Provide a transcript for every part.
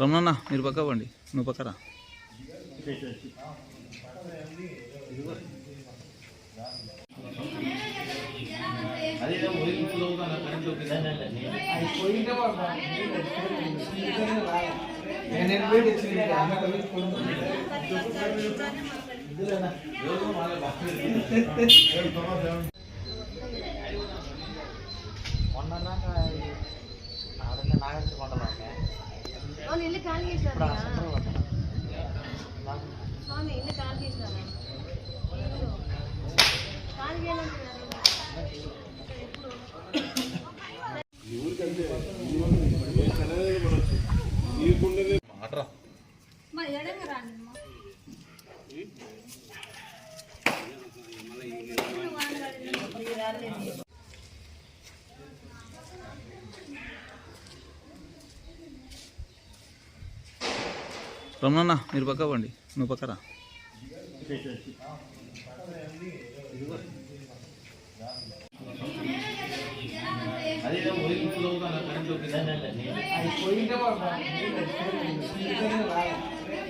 రమణన్న మీరు పక్క పండి. నువ్వు పక్కరా? మొన్న ఆడనే ఇల్లు ఖాళీ చేసినారా ఇప్పుడు రమణన్న మీరు పక్క పండి. నువ్వు పక్కరా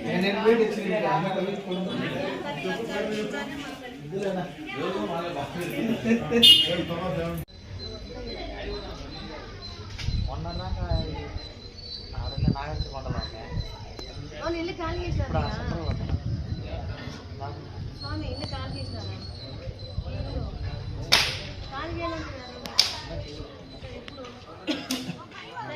నేను వేడి వచ్చింది అన్న తగ్గించుకుంటున్నాను మొన్నదాకా ఆడనే నాగరిక కొండలో ఉండే. అవును ఇల్లు ఖాళీ ఇప్పుడు